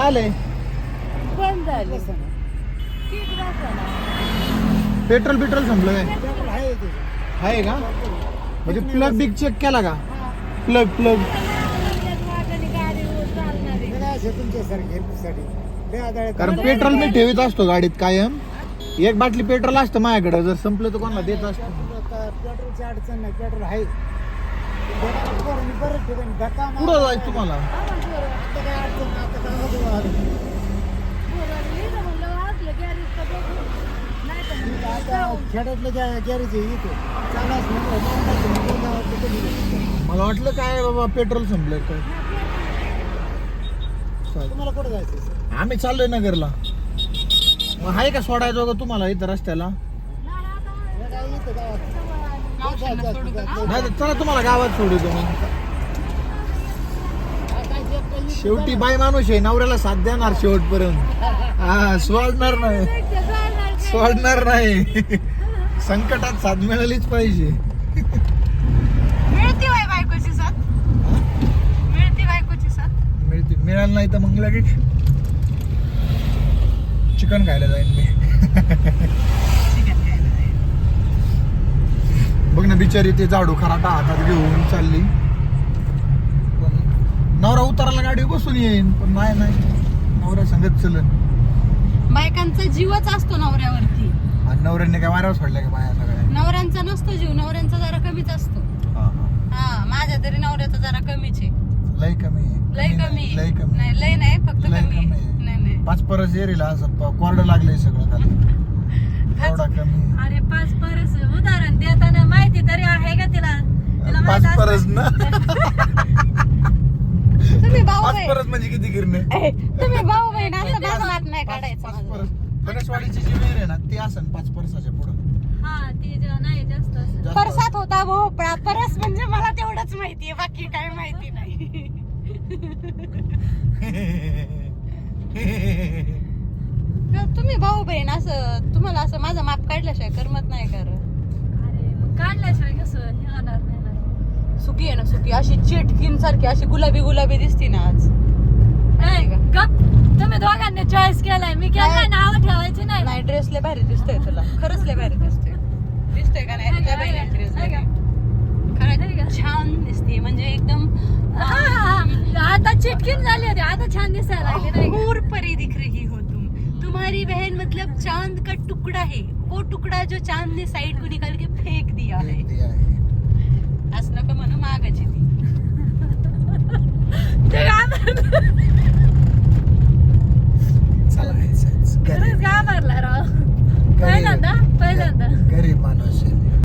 काय आलंय बंद झाली. पेट्रोल पेट्रोल संपलं काय? आहे. का? म्हणजे प्लग बिग चेक केला का? प्लग प्लग कारण पेट्रोल मी ठेवीत असतो गाडीत कायम. एक बाटली पेट्रोल असतं माझ्याकडे. जर संपलं तर कोणाला देत असतो? पेट्रोलची अडचण नाही पेट्रोल आहे कुठं जायचं तुम्हाला? आता काय अडचण खेड्यातलं गॅरेज आहे इथे चालाच म्हणलं. मला वाटलं काय बाबा पेट्रोल संपलं काय. तुम्हाला कुठं जायचं आम्ही चाललोय नगरला मग आहे का सोडायचं का तुम्हाला इथं रस्त्याला. नाही चला तुम्हाला गावात सोडू मग हा, इथं शेवटी बाय माणूस आहे नवऱ्याला साथ देणार शेवटपर्यंत. हा सोडणार नाही. सोडणार नाही. संकटात साथ मिळालीच पाहिजे. मिळती बाय बायकोची साथ. मिळती बायकोची साथ. मिळते. मिळालं नाही तर मग लगेच चिकन खायला जाईन मी. बघ ना बिचारी ते झाडू खराटा हातात घेऊन चालली. नवरा उताराला गाडी बसून येईन पण नाही नाही नवरा सांगत चलन बायकांचा जीवच असतो नवऱ्यावरती आणि नवऱ्याने काय मारावं सोडल्या का बाया सगळ्या नवऱ्यांचा नसतो जीव नवऱ्यांचा जरा कमीच असतो हा, हा. हा माझ्या तरी नवऱ्याचा जरा कमीच आहे लय कमी आहे. लय नाही, कमी आहे. लय कमी नाही लय नाही फक्त लय कमी कमी आहे. आहे. नाही नाही पाच परस एरीला असं कोरडं लागलंय सगळं खाली एवढा कमी आहे. अरे पाच परस उदाहरण देताना माहिती तरी आहे का तिला तिला माहीत पाच असतं. परस ना परस म्हणजे किती गिरणे तुम्ही भाऊ बहीण असं मात नाही पाच काढायचं पाच माझं. परस गणेशवाडीची जी विहीर आहे ना ती असन पाच परसाच्या पुढं हा ते जे नाही जास्त असेल. जास्त. परसात होता भोपळा परस म्हणजे मला तेवढंच माहितीये बाकी काय माहिती नाही तर तुम्ही भाऊ बहीण असं तुम्हाला असं माझं माप काढल्याशिवाय करमत नाही कर काढल्याशिवाय कसं हे होणार नाही ना. सुकी आहे ना सुकी अशी चिटकीन सारखी अशी गुलाबी गुलाबी दिसती ना आज नाही गप. तुम्ही दोघांनी चॉईस केलाय. मी केलाय नाव ठेवायची नाही. नाही ड्रेस लय भारी दिसतोय तुला. खरंच लय भारी दिसतोय. दिसतोय का नाही? ड्रेस का? खरंच छान दिसते म्हणजे एकदम हा, हा, हा. आता चिटकीन झाली होती. आता छान दिसायला लागली नाही का? परी दिख रही हो तुम. तुम्हारी बहन मतलब चांद का टुकड़ा है. वो टुकड़ा जो चांद ने साइड को निकाल के फेंक दिया है. असं नका म्हणू मागाची ते. खरंच गरीब- घाबरला राव. पहिल्यांदा पहिल्यांदा गरीब माणूस आहे.